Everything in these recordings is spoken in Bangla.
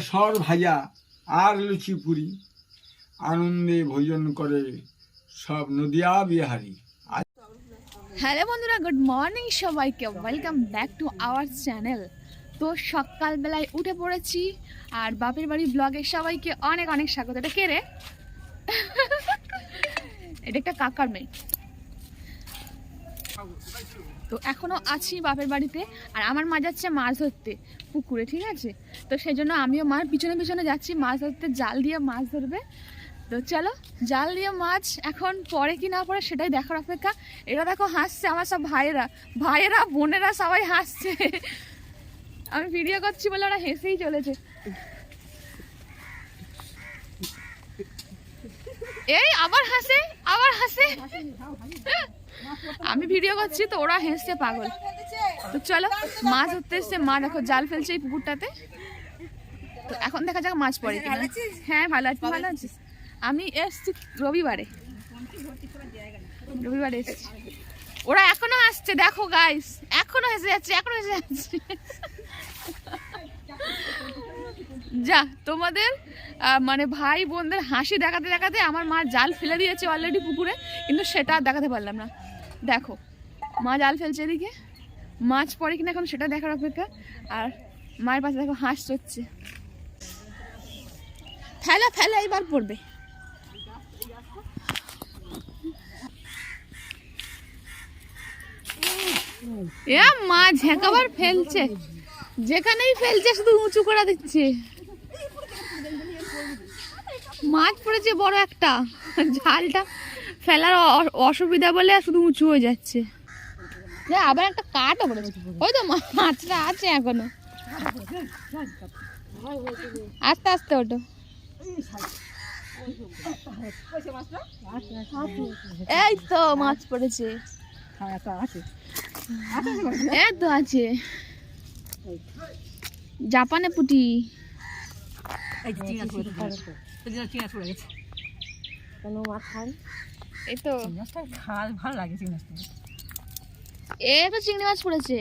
সর ভাজা আর লুচি পুরি। আনন্দে ভোজন করে সব নদিয়া বিহারি। হ্যালো বন্ধুরা, গুড মর্নিং সবাইকে। Welcome back to our channel তো সকালবেলায় উঠে পড়েছি, আর বাপের বাড়ি ব্লগে সবাইকে অনেক অনেক স্বাগত। এটা কে রে? এটা একটা কাকার মেয়ে। তো এখনও আছি বাপের বাড়িতে, আর আমার মা যাচ্ছে মাছ ধরতে পুকুরে, ঠিক আছে? তো সেই জন্য আমিও মার পিছনে পিছনে যাচ্ছি, মাছ ধরতে জাল দিয়ে মাছ ধরবে। তো চলো, জাল দিয়ে মাছ এখন পরে কি না পড়ে সেটাই দেখার অপেক্ষা। এরা দেখো হাসছে, আমার সব ভাইয়েরা ভাইয়েরা, বোনেরা সবাই হাসছে। আমি ভিডিও করছি বলে ওরা হেসেই চলেছে। এই, আবার হাসে আবার হাসে। আমি ভিডিও করছি তো ওরা হেসছে পাগল। তো চলো, মাছ ধরতে এসছে, মা দেখো জাল ফেলছে এই পুকুরটাতে। তো এখন দেখা যাক মাছ পড়ে হ্যাঁ ভালো আছি, ভালো আছিস আমি এসছি রবিবারে। রবিবারে এসছি। ওরা এখনও আসছে, দেখো গাইস এখনও এসে যাচ্ছে, এখনও এসে যাচ্ছে। যা, তোমাদের মানে ভাই বোনদের হাসি দেখাতে দেখাতে আমার মা জাল ফেলে দিয়েছে অলরেডি পুকুরে, কিন্তু সেটা আর দেখাতে পারলাম না। দেখো, মা জাল ফেলছে এদিকে, মাছ পড়ে কিনা এখন সেটা দেখার অপেক্ষা, আর মায়ের পাশে দেখো হাঁস চড়ছে। ফেলা ফেলা এবার পড়বে। এ মা ঝেঁকাবার ফেলছে, যেখানেই ফেলছে শুধু উঁচু করে দিচ্ছে। মাছ পড়েছে বড় একটা। ঝালটা ফেলার অসুবিধা বলে শুধু উঁচু হয়ে যাচ্ছে। আবার একটা কাঠও পড়েছে। ওই তো মাছটা আছে এখনও। আস্তে আস্তে ওটো এই তো মাছ পড়েছে। এই তো আছে। জাপানে পুটি। এই তো। ভালো লাগে চিংড়ি এ তো চিংড়ি মাছ পড়েছে।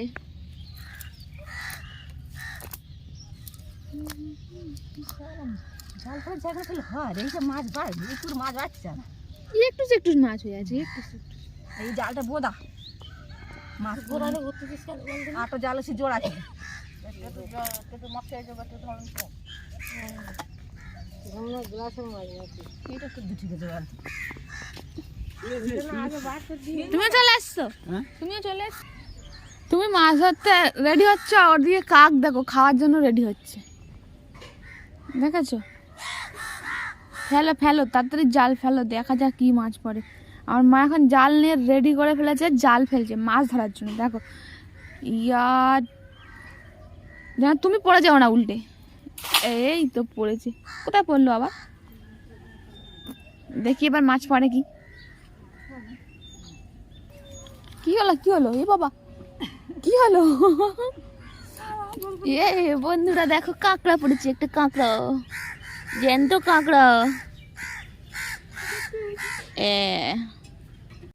জাল জায়গা ফেলে হয় এইসব মাছ বাড়বে একটু মাছ বাড়ছে না একটু একটু মাছ হয়ে আছে একটু একটু। এই জালটা বোদা। মাছ বোদালে আটো জাল এসে জোড়া আছে তো তুমিও চলে আসছো হ্যাঁ? তুমিও চলে আসছো তুমি মাছ ধরতে রেডি হচ্ছ? ওর দিকে কাক দেখো খাওয়ার জন্য রেডি হচ্ছে। দেখেছ? ফেলো ফেলো তাড়াতাড়ি জাল ফেলো দেখা যাক কি মাছ পড়ে। আমার মা এখন জাল নিয়ে রেডি করে ফেলেছে জাল ফেলছে মাছ ধরার জন্য। দেখো। ইয়ার যেন তুমি পড়ে যাও না উল্টে। এই তো পড়েছে। কোথায় পড়ল আবার? দেখি এবার মাছ পড়ে কি। কি হলো কি হলো? এ বাবা, কি হলো? এ বন্ধুরা, দেখো কাঁকড়া পড়েছে, একটা কাঁকড়া। জ্যান্ত কাঁকড়া। এ,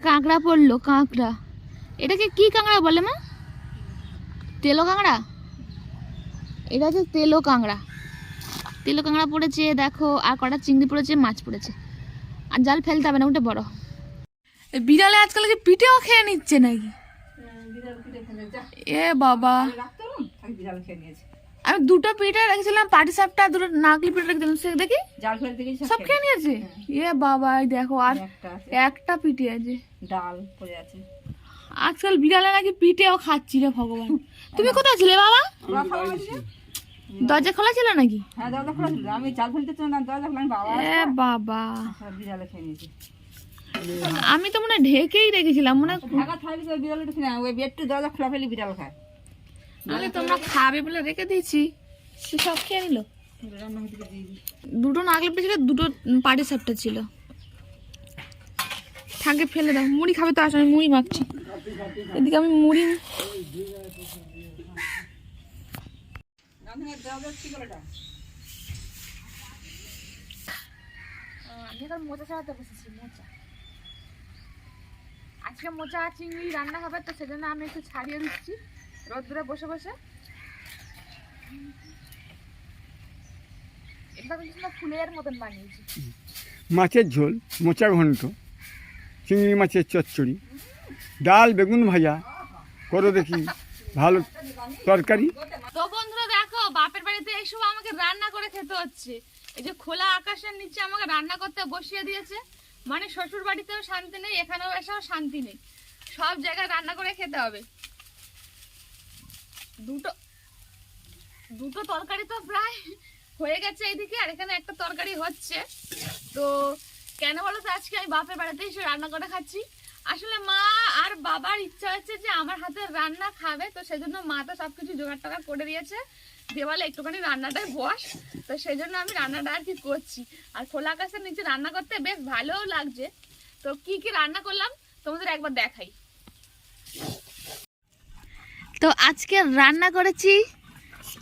কাঁকড়া পড়ল, কাঁকড়া। এটাকে কি কাঁকড়া বলে মা? তেলো কাঁকড়া? এটা হচ্ছে তেলো কাঁকড়া। তেলো কাঁকড়া পড়েছে দেখো আর কটা চিংড়ি পড়েছে মাছ পড়েছে। আর জাল ফেলতে হবে না ওটা বড় বিড়ালে আজকাল কি পিঠেও খেয়ে নিচ্ছে নাকি? এ বাবা। আমি দুটো পিঠে রেখেছিলাম পাটি সাপটা দুটো নাকলি পিঠে রেখেছিলাম সে দেখি? সব খেয়ে নিয়েছে? এ বাবা এই দেখো আর একটা একটা পিঠে আছে। ডাল পড়ে আছে। আজকাল বিড়ালে নাকি পিঠেও খাচ্ছি রে ভগবান। তুমি কোথায় ছিলে বাবা? দরজা খোলা ছিল নাকি? হ্যাঁ দরজা খোলা ছিল। আমি জাল ফেলতে না দরজা খোলা বাবা এ বাবা। বিড়ালে খেয়ে নিয়েছে। আমি তো মনে ঢেকেই রেখেছিলাম মনে ঢাকা থাকলে বিড়ালে না ওই বেডটু দরজা খোলা ফেলি বিড়াল খায়। আমি তোমরা খাবে বলে রেখে দিয়েছি। সে সব খেয়ে নিল। দুটো নাগলি পিঠে ছিল দুটো পাটি সাপটা ছিল। থাকে ফেলে দাও মুড়ি খাবে তো আসলে আমি মুড়ি মাখছি। এদিকে আমি মুড়ি আমি এখন মোচা ছাড়াতে বসেছি মোচা। আজকে মোচা চিংড়ি রান্না হবে তো সেজন্য আমি একটু ছাড়িয়ে দিচ্ছি। রোদ্দুরে বসে বসে। এটা কিন্তু ফুলের মতন বানিয়েছি। মাছের ঝোল মোচা ঘন্ট চিংড়ি মাছের চচ্চড়ি ডাল বেগুন ভাজা করো দেখি ভালো তরকারি। তো বন্ধুরা বাপের বাড়িতে এইসব আমাকে রান্না করে খেতে হচ্ছে। এই যে খোলা আকাশের নিচে আমাকে রান্না করতে বসিয়ে দিয়েছে। মানে শ্বশুর বাড়িতেও শান্তি নেই, এখানেও এসেও শান্তি নেই। সব জায়গায় রান্না করে খেতে হবে। দুটো দুটো তরকারি তো প্রায় হয়ে গেছে এইদিকে, আর এখানে একটা তরকারি হচ্ছে। তো কেন বলো তো, আজকে আমি বাপের বাড়িতে এসে রান্না করে খাচ্ছি। আসলে মা আর বাবার ইচ্ছা হচ্ছে যে আমার হাতে রান্না খাবে, তো সেজন্য মা তো সবকিছু জোগাড় টোগাড় করে দিয়েছে। দিয়ে বলে, একটুখানি রান্নাটায় বস। তো সেই জন্য আমি রান্নাটা আর কি করছি। আর খোলা আকাশের নিচে রান্না করতে বেশ ভালোও লাগছে। তো কি কি রান্না করলাম তোমাদের একবার দেখাই। তো আজকে রান্না করেছি,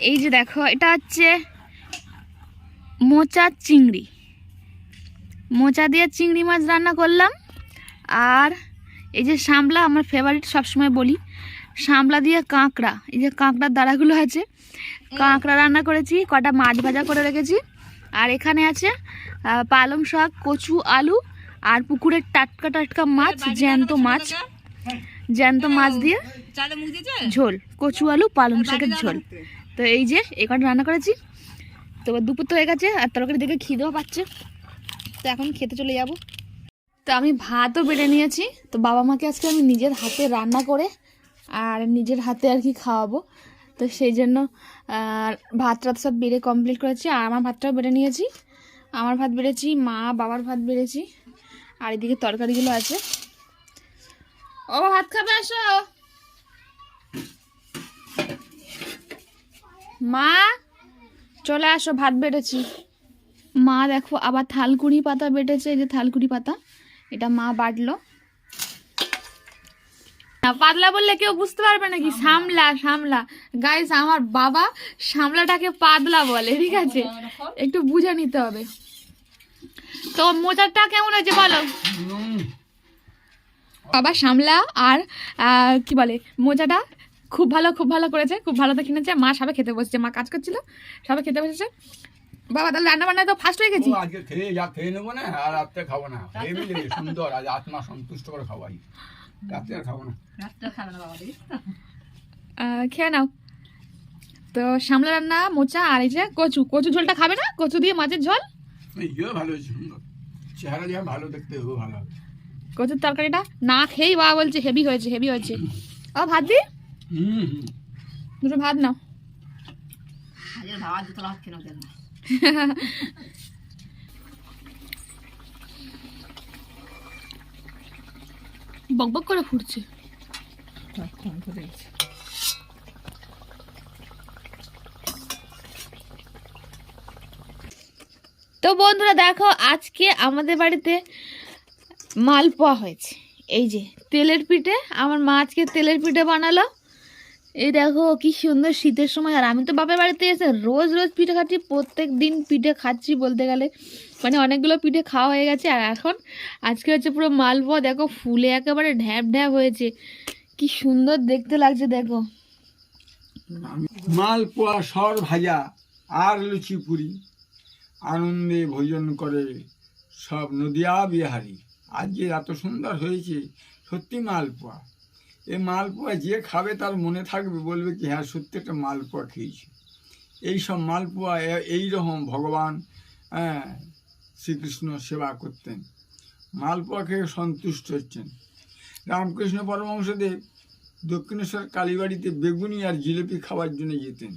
এই যে দেখো, এটা হচ্ছে মোচা চিংড়ি। মোচা দিয়ে চিংড়ি মাছ রান্না করলাম। আর এই যে সামলা, আমার ফেভারিট সবসময় বলি। শামলা দিয়ে কাঁকড়া এই যে কাঁকড়ার দাঁড়াগুলো আছে কাঁকড়া রান্না করেছি কটা মাছ ভাজা করে রেখেছি আর এখানে আছে পালং শাক কচু আলু আর পুকুরের টাটকা টাটকা মাছ জ্যান্ত মাছ জ্যান্ত মাছ দিয়ে ঝোল কচু আলু পালং শাকের ঝোল। তো এই যে এই কটা রান্না করেছি তো দুপুর তো হয়ে গেছে আর তরকারি দেখে খিদেও পাচ্ছে তো এখন খেতে চলে যাব। তো আমি ভাতও বেড়ে নিয়েছি তো বাবা মাকে আজকে আমি নিজের হাতে রান্না করে আর নিজের হাতে আর কি খাওয়াবো। তো সেই জন্য ভাত টাত সব বেড়ে কমপ্লিট করেছি। আর আমার ভাতটাও বেড়ে নিয়েছি। আমার ভাত বেড়েছি, মা বাবার ভাত বেড়েছি, আর এদিকে তরকারিগুলো আছে। ও, ভাত খাবে, আসো। মা, চলে আসো, ভাত বেড়েছি। মা, দেখো, আবার থালকুড়ি পাতা বেটেছে, এই যে থালকুড়ি পাতা, এটা মা বাটলো। পাতলা বললে কেউ বুঝতে পারবে নাকি? সামলা। সামলা গাইস আমার বাবা সামলাটাকে পাতলা বলে ঠিক আছে? একটু বুঝে নিতে হবে। তো মোচারটা কেমন হয়েছে বলো? বাবা সামলা আর কি বলে মোজাটা খুব ভালো খুব ভালো করেছে খুব ভালো তো কিনেছে মা সবে খেতে বসেছে মা কাজ করছিল সবে খেতে বসেছে। বাবা তাহলে রান্না বান্না তো ফার্স্ট হয়ে গেছি। আজকে খেয়ে যা খেয়ে নেব না আর রাত্রে খাব না। সুন্দর আজ আত্মা সন্তুষ্ট করে খাওয়াই। রাত্রে খাব না। রাস্তা খাবে না বাবা দেখিস তো? আহ, খেয়ে নাও। তো সামলা রান্না মোচা আর এই যে কচু। কচু ঝোলটা খাবে না? কচু দিয়ে মাছের ঝোল? ইয়েও ভালো সুন্দর। চেহারা যা ভালো দেখতে ও ভালো কচুর তরকারিটা না খেয়েই বাবা বলছে হেভি হয়েছে হেভি হয়েছে। ও ভাত দি? হুম হুম। দুটো ভাত নাও। দুটো ভাত নেব না বক বক করে ফুটছে। তো বন্ধুরা দেখো, আজকে আমাদের বাড়িতে মাল মালপোয়া হয়েছে। এই যে তেলের পিঠে, আমার মা আজকে তেলের পিঠে বানালো। এই দেখো, কি সুন্দর শীতের সময়। আর আমি তো বাপের বাড়িতে এসে রোজ রোজ পিঠে খাচ্ছি, প্রত্যেক দিন পিঠে খাচ্ছি বলতে গেলে। মানে অনেকগুলো পিঠে খাওয়া হয়ে গেছে, আর এখন আজকে হচ্ছে পুরো মালপোয়া, দেখো ফুলে একেবারে ঢ্যাপ ঢ্যাপ হয়েছে। কি সুন্দর দেখতে লাগছে, দেখো। মালপোয়া, সর ভাজা, আর লুচি পুরি। আনন্দে ভোজন করে সব নদিয়া বিহারি। আজ যে এত সুন্দর হয়েছে, সত্যি মালপোয়া। এই মালপোয়া যে খাবে তার মনে থাকবে, বলবে কি হ্যাঁ সত্যি একটা মালপোয়া খেয়েছি। এই সব মালপোয়া এই রকম ভগবান হ্যাঁ শ্রীকৃষ্ণ সেবা করতেন। মালপোয়া খেয়ে সন্তুষ্ট হচ্ছেন। রামকৃষ্ণ পরমহংসদেব দক্ষিণেশ্বর কালীবাড়িতে বেগুনি আর জিলিপি খাওয়ার জন্য যেতেন।